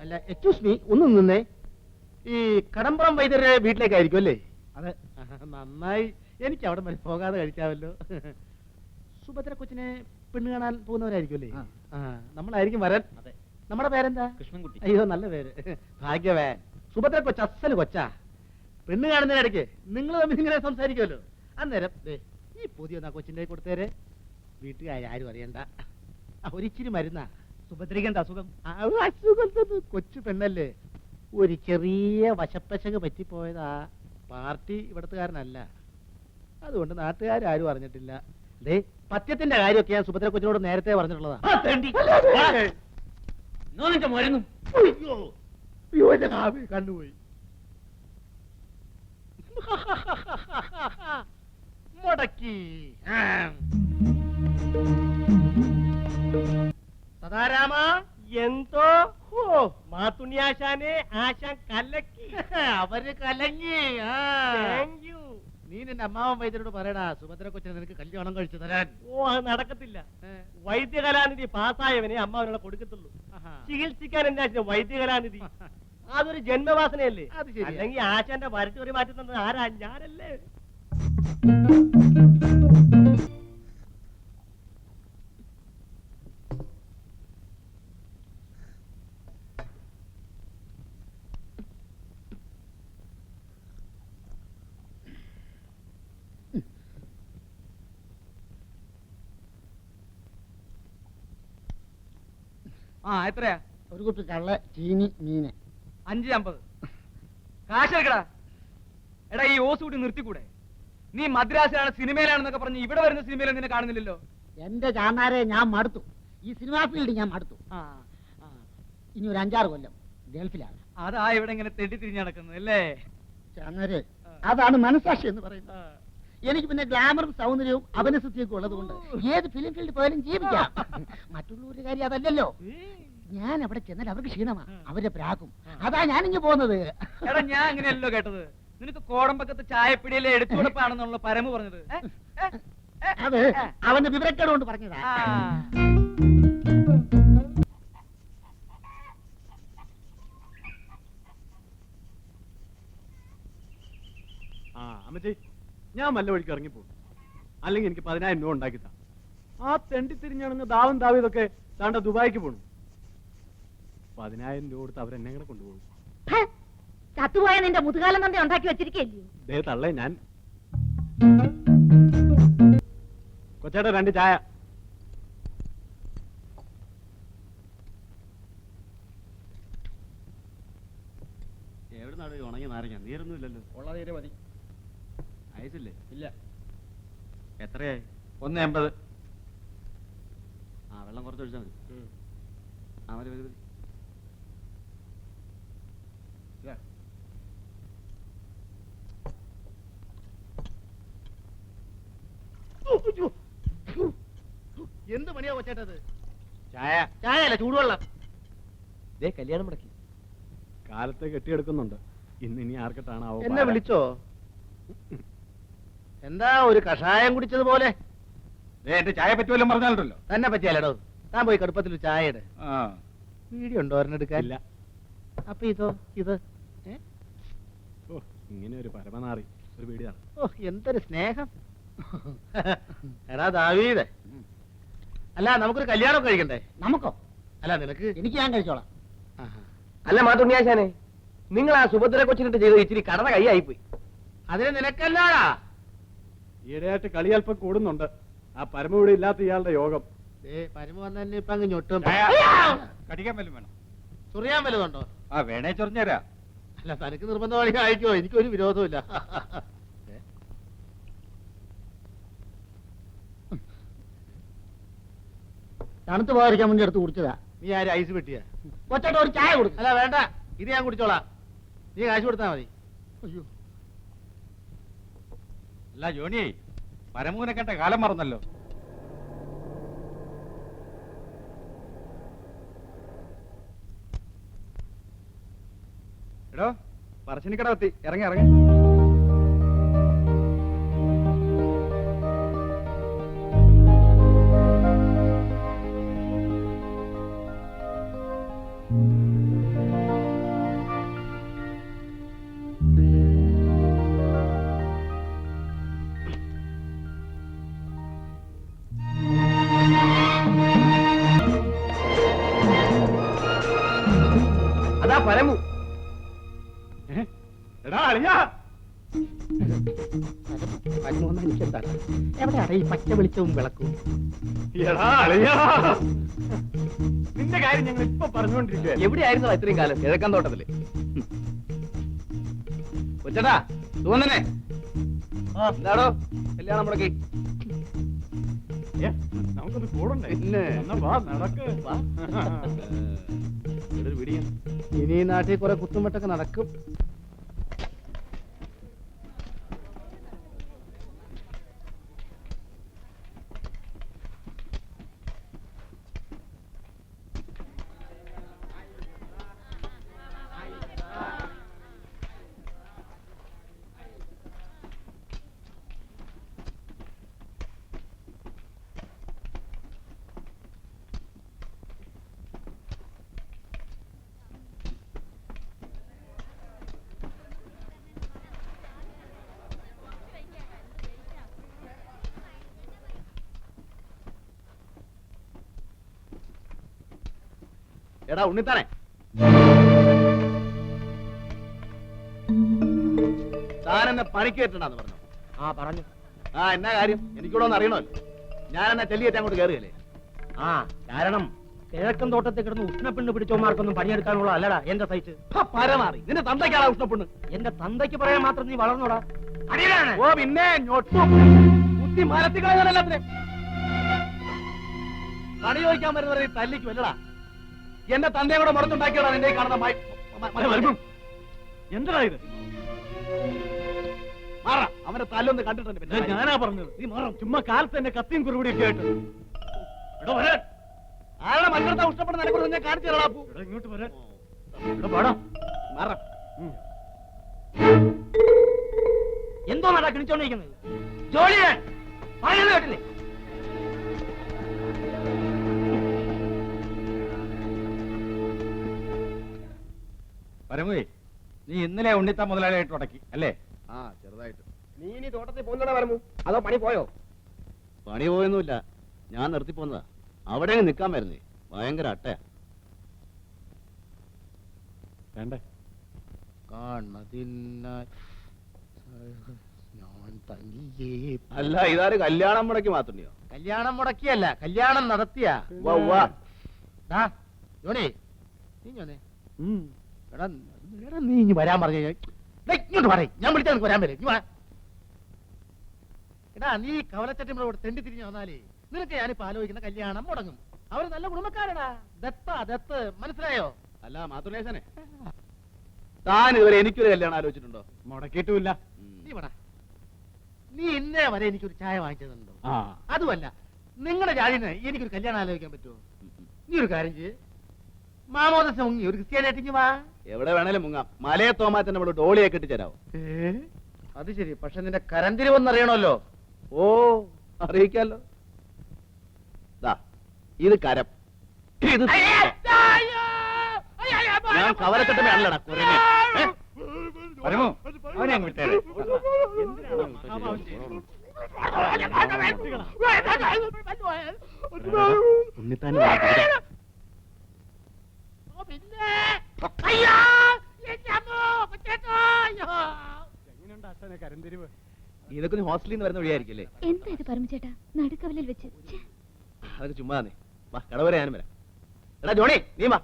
അല്ല excuse me ഒന്ന് നിന്നേ. ഈ കടമ്പുറം വൈദ്യരുടെ വീട്ടിലേക്കായിരിക്കും അല്ലേ? അതെ. നന്നായി. എനിക്ക് അവിടെ വരെ പോകാതെ കഴിക്കാമല്ലോ. സുഭദ്ര കൊച്ചിനെ പെണ്ണ് കാണാൻ പോകുന്നവരായിരിക്കും അല്ലേ? ആ. നമ്മളായിരിക്കും വരാൻ. നമ്മുടെ പേരെന്താ? കൃഷ്ണൻകുട്ടി. അയ്യോ നല്ല പേര്. ഭാഗ്യവേ. സുഭദ്ര കൊച്ച അസൽ കൊച്ച. പെണ്ണ് കാണുന്നതിനിടയ്ക്ക് നിങ്ങൾ തമ്മിൽ ഇങ്ങനെ സംസാരിക്കുമല്ലോ. അന്നേരം ദേ ഈ പുതിയ ആ കൊച്ചിന്റെ കൊടുത്തേരെ. വീട്ടുകാർ ആരും അറിയണ്ട. ആ, ഒരിച്ചിരി മരുന്നാ. സുഭദ്രയ്ക്ക് എന്താ അസുഖം? ആ, അസുഖം കൊച്ചു പെണ്ണല്ലേ. ഒരു ചെറിയ വശപ്പശക് പറ്റിപ്പോയതാ. പാർട്ടി ഇവിടത്തുകാരനല്ല. അതുകൊണ്ട് നാട്ടുകാരും അറിഞ്ഞിട്ടില്ല. ദേ പത്യത്തിന്റെ കാര്യമൊക്കെ ഞാൻ സുഭദ്ര കൊച്ചിനോട് നേരത്തെ പറഞ്ഞിട്ടുള്ളതാ. നിന്റെ മരുന്നും? അയ്യോ എന്റെ കണ്ടുപോയി മുടക്കി. സദാരാമ. എന്തോ? ഓ മാത്തുണ്ണിയാശാനെ ആശാൻ കലക്കി. അവർ കലങ്ങി ആ. താങ്ക് യു നീ നിന്റെ അമ്മാവൻ വൈദ്യരോട് പറയടാ സുഭദ്ര കൊച്ചിനെ നിനക്ക് കല്യാണം കഴിച്ചു തരാൻ. ഓ അത് നടക്കത്തില്ല. വൈദ്യകലാനിധി പാസ്സായവനെ അമ്മാവനോട് കൊടുക്കത്തുള്ളൂ. ചികിത്സിക്കാൻ എന്താ വൈദ്യകലാനിധി? അതൊരു ജന്മവാസനയല്ലേ? അത് ശരി അല്ലെങ്കിൽ ആശാന്റെ വരട്ടൂറി മാറ്റി തന്നത് ആരാ? ഞാനല്ലേ. ആ എത്രയാ? ഒരു കുപ്പി കള്ള ചീനി മീന്. അഞ്ച് അമ്പത്. കാശെടുക്കടാ. എടാ ഈ ഓസ് കൂടി നിർത്തിക്കൂടെ? നീ മദ്രാസിലാണ് സിനിമയിലാണെന്നൊക്കെ പറഞ്ഞ് ഇവിടെ വരുന്ന സിനിമയിൽ നിന്നെ കാണുന്നില്ലല്ലോ? എന്റെ ചാന്നാരെ ഞാൻ മടുത്തു. ഈ സിനിമാ ഫീൽഡ് ഞാൻ മടുത്തു. ആ ആ, ഇനി ഒരു അഞ്ചാറ് കൊല്ലം ഗൾഫിലാണ്. അതാ ഇവിടെ ഇങ്ങനെ തെണ്ടി തിരിഞ്ഞ് നടക്കുന്നത് അല്ലേ? ചാന്നാരെ അതാണ് മനസാക്ഷി എന്ന് പറയുന്നത്. ആ. എനിക്ക് പിന്നെ ഗ്ലാമറും സൗന്ദര്യവും അഭിനസത്തിയൊക്കെ ഉള്ളതുകൊണ്ട് ഏത് ഫിലിം ഫീൽഡ് പോയാലും ജീവിക്കാം. മറ്റുള്ളവരുടെ കാര്യം അതല്ലല്ലോ ഞാൻ അവിടെ ചെന്നാൽ അവർക്ക് ക്ഷീണമാ. അവരെ പ്രാക്കും അതാ ഞാനിങ്ങ് പോകുന്നത്. എടാ ഞാൻ അങ്ങനെയല്ലോ കേട്ടത്. നിനക്ക് കോടമ്പക്കത്ത് ചായപ്പിടിയിലെ എടുത്തുകൊടുപ്പാണെന്നുള്ള പരമു പറഞ്ഞത്? അത് അവന്റെ വിവരക്കേട് കൊണ്ട് പറഞ്ഞതാ. അമ്മച്ചി. ഞാൻ വല്ല വഴിക്ക് ഇറങ്ങിപ്പോകും. അല്ലെങ്കിൽ എനിക്ക് പതിനായിരം രൂപ ഉണ്ടാക്കി താ. ആ തെണ്ടി തിരിഞ്ഞാണെങ്കിൽ ദാവും ദാവിതൊക്കെ താണ്ട ദുബായിക്ക് പോണു. പതിനായിരം രൂപ കൊടുത്ത് അവരെന്നെ കൂടെ കൊണ്ടുപോകും. ചത്തുപോയ നിന്റെ മുതുകാലം തന്നെ ഉണ്ടാക്കി വെച്ചിരിക്കേ ദേ തള്ളേ ഞാൻ. കൊച്ചേട്ടാ രണ്ട് ചായ. എവിടെ നാട് ഉണങ്ങി നാരങ്ങ? നീരൊന്നും ഇല്ലല്ലോ ഉള്ള നേരെ മതി. ഐസില്ലേ ഇല്ല? എത്രയായി? ഒന്ന് എൺപത്. ആ വെള്ളം കുറച്ച് ഒഴിച്ചാൽ മതി. ആ മതി മതി മതി. എന്ത് പണിയാ കൊച്ചേട്ടത് ചായ ചായ. അല്ല ചൂടുവെള്ളം. ദേ കല്യാണം മുടക്കി. കാലത്തെ കെട്ടിയെടുക്കുന്നുണ്ട്. ഇന്ന് ഇനി ആർക്കിട്ടാണ് എന്നെ. വിളിച്ചോ? എന്താ ഒരു കഷായം കുടിച്ചതുപോലെ? എന്റെ ചായ പറ്റുമല്ലോ പറഞ്ഞാലോ തന്നെ പറ്റിയാലോ താൻ പോയി കടുപ്പത്തിൽ ഒരു ചായ ഇട്. ആ. വീഡിയോ ഉണ്ടോ ഒരെണ്ണെടുക്കാൻ ഇല്ല. അപ്പൊ ഇതോ ഇത്? ഓ ഇങ്ങനെ ഒരു പരമനാറി. ഒരു വീടിയാണ് ഓ എന്തൊരു സ്നേഹം. എടാ ദാവീദ്. അല്ല നമുക്കൊരു കല്യാണം കഴിക്കണ്ടേ? നമുക്കോ? അല്ല നിനക്ക്? എനിക്ക് ഞാൻ കഴിച്ചോളാം. അല്ല മാത്തുണ്ണിയാശാനെ നിങ്ങൾ ആ സുഭദ്ര കൊച്ചിനിട്ട് ചെയ്ത് ഇച്ചിരി കടന്ന കൈയായി പോയി അതിന് നിനക്കല്ലാടാ ഈയിടെയായിട്ട് കളി അല്പം കൂടുന്നുണ്ട്. ആ പരമ ഇവിടെ ഇല്ലാത്ത ഇയാളുടെ യോഗം. ഏ പരമ വന്നെ ഇപ്പൊ അങ്ങ് ഞൊട്ടും. കടിക്കാൻ വല്ലതും വേണം? ചൊറിയാൻ വല്ലതുണ്ടോ ആ വേണേ ചൊറിഞ്ഞരാ അല്ല തനിക്ക് നിർബന്ധമായി അയക്കോ എനിക്കൊരു വിരോധമില്ല ഏ? തണുത്ത് പോകാതിരിക്കാൻ മുന്നേ എടുത്ത് കുടിച്ചതാ. നീ ആര് ഐസ് പെട്ടിയാ ഒറ്റ ഒരു ചായ കൊടുക്കും. അല്ല വേണ്ട. ഇത് ഞാൻ കുടിച്ചോളാം. നീ കാശ് കൊടുത്താ മതി. അയ്യോ. അല്ല ജോണി പരമൂനെ കണ്ട കാലം മറന്നല്ലോ. എടോ പറശ്ശിനിക്കട എത്തി ഇറങ്ങി ഇറങ്ങി. അതാ പരമു? എടാ അളിയാ. പതിമൂന്ന് എനിക്കെന്താ? എവിടെയാണ് ഈ പച്ച വെളിച്ചവും വിളക്കും. എടാ അളിയാ. നിന്റെ കാര്യം ഞങ്ങൾ ഇപ്പൊ പറഞ്ഞുകൊണ്ടിരിക്കുക എവിടെയായിരുന്നു ഇത്രയും കാലം? കിഴക്കൻ തോട്ടത്തിൽ. കൊച്ചടാ തോന്നനെ എന്താടോ? കല്യാണം മുടക്കി. നമുക്കൊന്ന് കൂടണ്ടേ? പിന്നെ. നടക്ക്. ഇനി നാട്ടിൽ കുറെ കുത്തുമെട്ടൊക്കെ നടക്കും. എടാ ഉണ്ണിത്താനെ. താൻ എന്നെ പണിക്ക് കയറ്റണ്ടെന്ന് പറഞ്ഞു. ആ പറഞ്ഞു. ആ എന്നാ കാര്യം? എനിക്കൂടെ ഒന്ന് അറിയണമല്ലോ. ഞാൻ എന്നാ ചെല്ലിയേറ്റ് അങ്ങോട്ട് കയറുകയല്ലേ ആ കാരണം കിഴക്കൻ തോട്ടത്തിൽ കിടന്ന് ഉഷ്ണപ്പെണ്ണ് പിടിച്ചോമാർക്കൊന്നും പണിയെടുക്കാനുള്ള അല്ലടാ എന്റെ സൈറ്റ്. പരമാറി. നിന്റെ തന്തയ്ക്കാണ് ഉഷ്ണപ്പെണ്ണ്. എന്റെ തന്തയ്ക്ക് പറയാൻ മാത്രം നീ വളർന്നോടാ. ഓ പിന്നെ കുത്തി മരത്തി കളയാനല്ലാത്തിനെ പണി ചോദിക്കാൻ വരുന്നവരെ തല്ലിക്ക് വല്ലടാ. എന്റെ തന്നെ കൂടെ മുറത്തുണ്ടാക്കിയടാ നിന്റെ ഈ കാണുന്ന എന്തായത്. എന്താ ഇത്? മാറ അവന്റെ തല്ലൊന്ന് കണ്ടിട്ടുണ്ട് ഞാനാ പറഞ്ഞത്? നീ മാറാം. ചുമ്മാ കാലത്ത് എന്നെ കത്തിയും കുറുപടിയൊക്കെ ആയിട്ട്. എടാ വരാൻ ആരുടെ മത്സരത്തെ ഇഷ്ടപ്പെടുന്ന നിനക്കൊരു ഞാൻ കാണിച്ചു എടാ ഇങ്ങോട്ട് വരാൻ എടാ പാടാ മാറ. എന്തോ നടക്കണിച്ചോണ്ടിരിക്കുന്നത് ജോലി പറയുന്നത് കേട്ടില്ലേ? പരമുവേ നീ ഇന്നലെ ഉണ്ണിത്ത മുതലാളിയായിട്ട് ഉടക്കി അല്ലേ? ആ ചെറുതായിട്ട്. നീ ഇനി തോട്ടത്തിൽ പോകുന്നതാ വരമു അതോ പണി പോയോ? പണി പോയൊന്നുമില്ല. ഞാൻ നിർത്തി പോന്നതാ. അവിടെ അങ്ങ് നിക്കാൻ വരുന്നേ. ഭയങ്കര അട്ടയാ. വേണ്ടേ? കാണതിനായി ഞാൻ തനിയേ അല്ല ഇതാര് കല്യാണം മുടക്കി മാത്രണ്ടിയോ കല്യാണം മുടക്കിയല്ല കല്യാണം നടത്തിയ. ദാ, ജോണി നീ ഞാനേ എടാ എടാ നീ ഇനി വരാൻ പറഞ്ഞു ഇങ്ങോട്ട് പറയും ഞാൻ വിളിച്ചാൽ വരാൻ വരും. നീ വാ. എടാ നീ കവലച്ചട്ടിമ്മളോട് തെണ്ടി തിരിഞ്ഞു വന്നാലേ നിനക്ക് ഞാനിപ്പോ ആലോചിക്കുന്ന കല്യാണം മുടങ്ങും. അവർ നല്ല കുടുംബക്കാരടാ. ദത്ത ദത്ത് മനസ്സിലായോ? അല്ല മാതൃനേശനെ താൻ ഇതുവരെ എനിക്കൊരു കല്യാണം ആലോചിച്ചിട്ടുണ്ടോ? മുടക്കിയിട്ടുമില്ല. നീ വടാ. നീ ഇന്നേ വരെ എനിക്കൊരു ചായ വാങ്ങിച്ചതുണ്ടോ? അതുമല്ല നിങ്ങളുടെ ജാതിന് എനിക്കൊരു കല്യാണം ആലോചിക്കാൻ പറ്റുമോ? നീ ഒരു കാര്യം ചെയ്യ്. മാമോദസം ഒരു ക്രിസ്ത്യാനായിട്ട് വാ. എവിടെ വേണേലും മുങ്ങാം മലയെ തോമാറ്റന്റെ നമ്മൾ ഡോളിയെ കെട്ടിച്ചേരാവോ അത് ശരി പക്ഷെ നിന്റെ കരന്തിരിവെന്നറിയണമല്ലോ ഓ അറിയിക്കാലോ ദാ ഇത് കരം ഇത് ഞാൻ കവലക്കെട്ടുമ്പോഴാണല്ലടാ കുരങ്ങ് ഏ? പരമു അവനെ അങ്ങ് വിട്ടേരെ ഉണ്ണിത്താൻ ഇതൊക്കെ നീ ഹോസ്റ്റലിൽ നിന്ന് വരുന്ന വഴിയായിരിക്കില്ലേ? എന്താ ഇത് പരമചേട്ടാ നടുക്കവലിൽ വെച്ച്. ഛെ, അതൊക്കെ ചുമ്മാ നീ വാ കടവരെ ഞാനും വരാം. എടാ ജോണി നീ. വാ.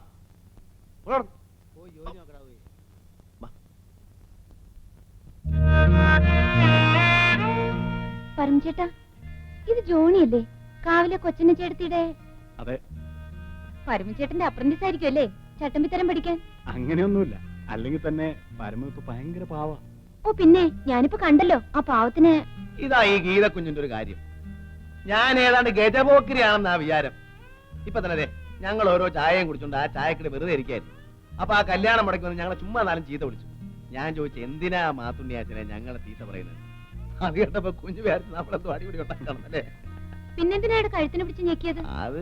പരമചേട്ടാ ഇത് ജോണിയല്ലേ? കാവിലെ കൊച്ചിനെ ചേട്ടത്തിയുടെ അതെ. പരമചേട്ടന്റെ അപ്രന്റീസ് ആയിരിക്കും അല്ലേ ചട്ടമ്പിത്തരം പഠിക്കാൻ. അങ്ങനെയൊന്നുമില്ല. അല്ലെങ്കിൽ തന്നെ പരമ ഇപ്പൊ ഭയങ്കര പാവ. ഓ പിന്നെ ഞാനിപ്പോ കണ്ടല്ലോ ആ പാവത്തിന് ഇതാ ഈ ഗീത കുഞ്ഞിന്റെ ഒരു കാര്യം. ഞാൻ ഏതാണ്ട് ഗജപോക്കിരിയാണെന്നാ വിചാരം. ഇപ്പൊ തന്നെ ദേ, ഞങ്ങൾ ഓരോ ചായയും കുടിച്ചോണ്ട് ആ ചായക്കടി വെറുതെ ഇരിക്കായിരുന്നു. അപ്പൊ ആ കല്യാണം മുടക്കി വന്ന് ഞങ്ങളെ ചുമ്മാ നാലും ചീത്ത വിളിച്ചു. ഞാൻ ചോദിച്ചു എന്തിനാ മാത്തുണ്ണിയാച്ചനെ ഞങ്ങളെ ചീത്ത പറയുന്നത്? അത് കേട്ടപ്പോ കുഞ്ഞു വിചാരിച്ചു നമ്മളെന്തോ അടിപിടി ഉണ്ടാക്കണം അല്ലേ? പിന്നെന്തിനാണ് കഴുത്തിന് പിടിച്ച് ഞെക്കിയത്? അത്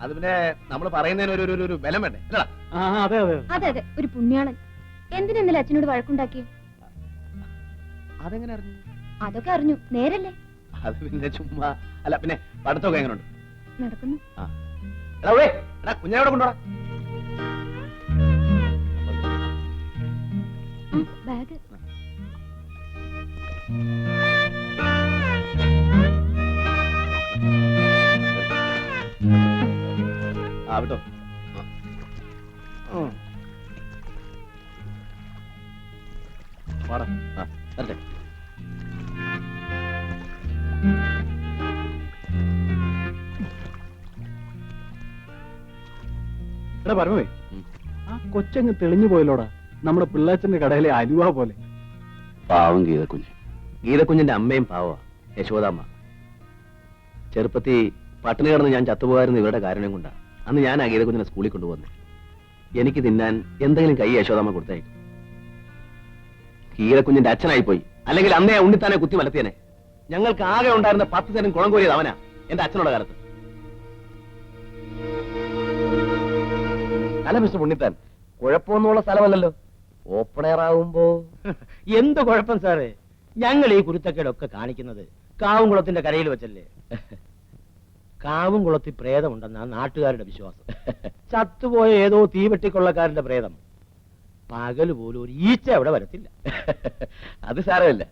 അത് പിന്നെ നമ്മൾ പറയുന്നതിന് ഒരു ഒരു- ഒരു ബലം വേണ്ടേ? അതെ അതെ. അതെ അതെ ഒരു പുണ്യാളൻ. എന്തിനെന്നല്ലേ അച്ഛനോട് വഴക്കുണ്ടാക്കി അതെങ്ങനെ അറിഞ്ഞു? അതൊക്കെ അറിഞ്ഞു. നേരല്ലേ? അത് പിന്നെ ചുമ്മാ. അല്ല പിന്നെ പഠിത്തമൊക്കെ എങ്ങനെയുണ്ട് നടക്കുന്നു. കുഞ്ഞാവിടെ കൊണ്ടോടാ ബാഗ്. ആ വിട്ടോ. എടാ ആ കൊച്ചങ്ങ് തെളിഞ്ഞു പോയല്ലോടാ. നമ്മുടെ പിള്ളാച്ചന്റെ കടയിലെ അലുവ പോലെ. പാവം ഗീതക്കുഞ്ഞ്. ഗീതക്കുഞ്ഞിന്റെ അമ്മയും പാവ യശോദാമ്മ. ചെറുപ്പത്തിൽ പട്ടിണി കിടന്ന് ഞാൻ ചത്തുപോകാരുന്ന ഇവരുടെ കാരണം കൊണ്ടാ. അന്ന് ഞാൻ ആ ഗീതക്കുഞ്ഞിനെ സ്കൂളിൽ കൊണ്ടുപോകുന്നത് എനിക്ക് തിന്നാൻ എന്തെങ്കിലും കൈ യശോദാമ്മ കൊടുത്തേക്കും ഗീതക്കുഞ്ഞിന്റെ അച്ഛനായി പോയി അല്ലെങ്കിൽ അന്നേ ഉണ്ണിത്താനെ കുത്തി മലത്തിയനെ. ഞങ്ങൾക്ക് ആകെ ഉണ്ടായിരുന്ന പത്ത് തരം കുളം കോരിയത് അവനാ എന്റെ അച്ഛനുള്ള കാലത്ത്. അല്ല മിസ്റ്റർ ഉണ്ണിത്താൻ. കുഴപ്പമൊന്നുമുള്ള സ്ഥലമല്ലല്ലോ. ഓപ്പൺ എയർ ആവുമ്പോ. എന്ത് കുഴപ്പം സാറേ? ഞങ്ങൾ ഈ കുരുത്തക്കേടൊക്കെ കാണിക്കുന്നത് കാവുംകുളത്തിന്റെ കരയിൽ വെച്ചല്ലേ? കാവുംകുളത്തിൽ പ്രേതമുണ്ടെന്നാ നാട്ടുകാരുടെ വിശ്വാസം. ചത്തുപോയ ഏതോ തീവെട്ടിക്കൊള്ളക്കാരന്റെ പ്രേതം. പകൽ പോലും ഒരു ഈച്ച അവിടെ വരത്തില്ല. അത് സാരമില്ല.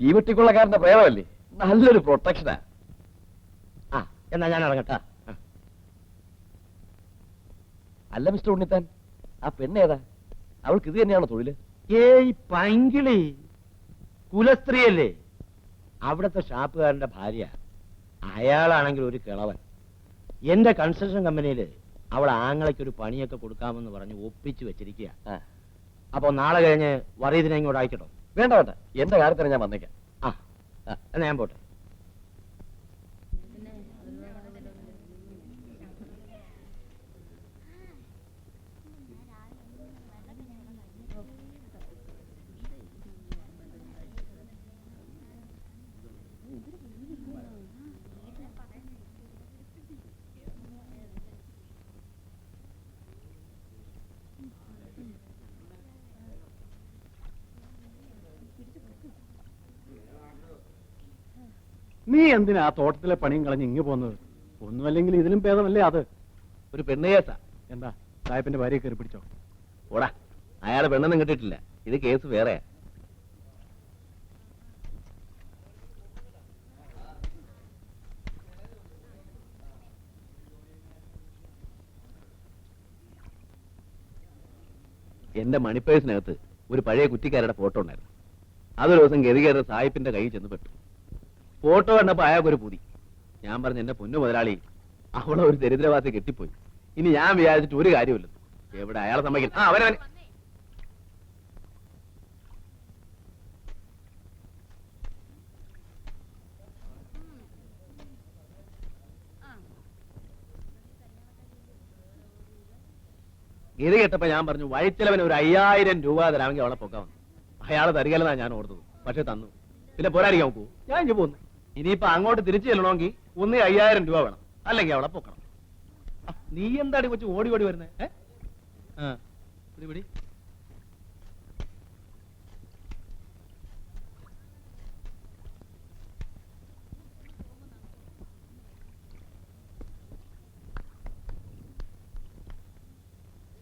തീവെട്ടിക്കൊള്ളക്കാരന്റെ പ്രേതമല്ലേ? നല്ലൊരു പ്രൊട്ടക്ഷനാ ആ എന്നാ ഞാൻ ഇറങ്ങട്ടെ ആ. അല്ല മിസ്റ്റർ ഉണ്ണിത്താൻ. ആ പെണ്ണേതാ അവൾക്ക് ഇത് തന്നെയാണോ തൊഴിൽ? ഏയ് പൈങ്കിളി. കുലസ്ത്രീയല്ലേ. അവിടുത്തെ ഷാപ്പുകാരന്റെ ഭാര്യ അയാളാണെങ്കിൽ ഒരു കിളവൻ. എന്റെ കൺസ്ട്രക്ഷൻ കമ്പനിയിൽ അവൾ ആങ്ങളയ്ക്ക് ഒരു പണിയൊക്കെ കൊടുക്കാമെന്ന് പറഞ്ഞ് ഒപ്പിച്ചു വെച്ചിരിക്കുക അപ്പോ നാളെ കഴിഞ്ഞ് വറീതിനെ ഇങ്ങോട്ട് അയക്കട്ടോ വേണ്ട വേണ്ട. എന്റെ കാര്യത്തിന് ഞാൻ വന്നേക്കാം. ആ, എന്നാ ഞാൻ പോട്ടെ. നീ എന്തിനാ ആ തോട്ടത്തിലെ പണിയും കളഞ്ഞ് ഇങ്ങ് പോകുന്നത്? ഒന്നുമല്ലെങ്കിൽ ഇതിലും ഭേദമല്ലേ അത്? ഒരു പെണ്ണ് കേസാ എന്താ? സാഹിബിന്റെ ഭാര്യ കയറി പിടിച്ചോ? ഓടാ. അയാളെ പെണ്ണൊന്നും കിട്ടിയിട്ടില്ല. ഇത് കേസ് വേറെയാ എന്റെ മണിപ്പേഴ്സിനകത്ത് ഒരു പഴയ കുറ്റിക്കാരുടെ ഫോട്ടോ ഉണ്ടായിരുന്നു. അതൊരു ദിവസം ഗതികേരുടെ സായിപ്പിന്റെ കയ്യിൽ ചെന്ന് പെട്ടു. ഫോട്ടോ കണ്ടപ്പോ അയാൾക്കൊരു പുതി. ഞാൻ പറഞ്ഞു എന്റെ പൊന്നു മുതലാളി അവളെ ഒരു ദരിദ്രവാസി കെട്ടിപ്പോയി. ഇനി ഞാൻ വിചാരിച്ചിട്ട് ഒരു കാര്യമില്ല എവിടെ അയാളെ സമ്മതിക്കും ആ അവനവൻ ഗതി കേട്ടപ്പോ ഞാൻ പറഞ്ഞു വഴിച്ചെലവന് ഒരു അയ്യായിരം രൂപ തരാമെങ്കിൽ അവളെ പൊക്കാവുന്നു അയാൾ തരികല്ലെന്നാ ഞാൻ ഓർത്തത്. പക്ഷെ തന്നു. പിന്നെ പോരാടിക്കാൻ നോക്കൂ ഞാൻ ഇഞ്ചു പോന്നു. ഇനിയിപ്പോ അങ്ങോട്ട് തിരിച്ചു ചെല്ലണമെങ്കിൽ ഒന്ന് അയ്യായിരം രൂപ വേണം. അല്ലെങ്കിൽ അവളെ പൊക്കണം. നീ എന്താടി കൊച്ചു ഓടി ഓടി വരുന്നത് പിടി.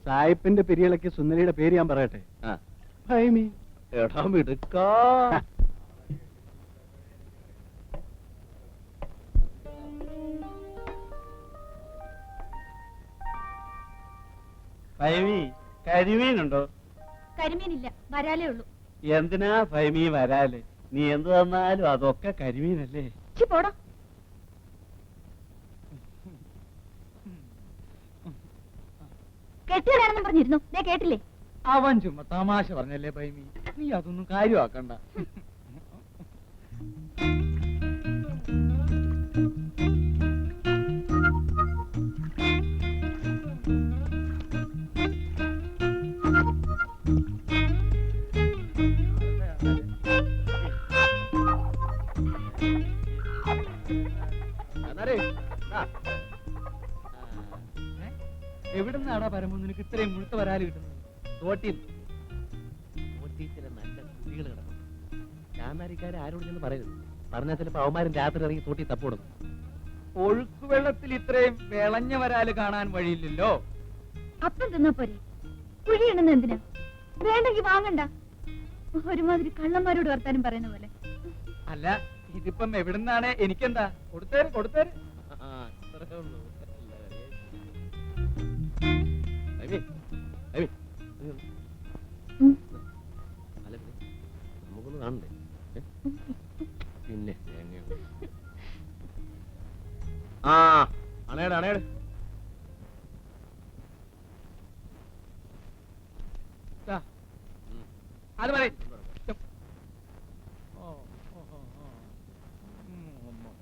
സായിപ്പിന്റെ പെരിയളയ്ക്ക് സുന്ദരിയുടെ പേര് ഞാൻ പറയട്ടെ? ഭൈമി. എടാ മിടുക്കാ. കരിമീനുണ്ടോ? കരിമീനില്ല വരാലേ ഉള്ളൂ. എന്തിനാ ഭൈമി വരാൽ? നീ എന്ത് തന്നാലും അതൊക്കെ കരിമീനല്ലേ? പോടാ. കെട്ടിയതാണെന്നും പറഞ്ഞിരുന്നു. കേട്ടില്ലേ? അവൻ ചുമ്മാ തമാശ പറഞ്ഞല്ലേ ഭയമി നീ അതൊന്നും കാര്യമാക്കണ്ട. എവിടുന്നാടാ പരമോ നിനക്ക് ഇത്രയും മുഴുത്ത വരാൽ കിട്ടുന്നത്? തോട്ടിൽ തോട്ടിൽ ചില നല്ല കുട്ടികൾ കിടക്കും ചാന്നാരിക്കാരെ ആരോട് ചെന്ന് പറയരുത്. പറഞ്ഞാൽ ചിലപ്പോ അവന്മാരും രാത്രി ഇറങ്ങി തോട്ടി തപ്പോടും ഒഴുക്കുവെള്ളത്തിൽ ഇത്രയും വിളഞ്ഞ വരാൽ കാണാൻ വഴിയില്ലല്ലോ. അപ്പം തിന്നാ പോരെ. കുഴിയണെന്ന് എന്തിനാ? വേണ്ടെങ്കി വാങ്ങണ്ട. ഒരുമാതിരി കള്ളന്മാരോട് വർത്താനം പറയുന്ന പോലെ. അല്ല ഇതിപ്പം എവിടുന്നാണ്? എനിക്കെന്താ? കൊടുത്തേര് കൊടുത്തേര്. നമുക്കൊന്ന് കാണണ്ടേ ഏ? പിന്നെ ആ അത് മതി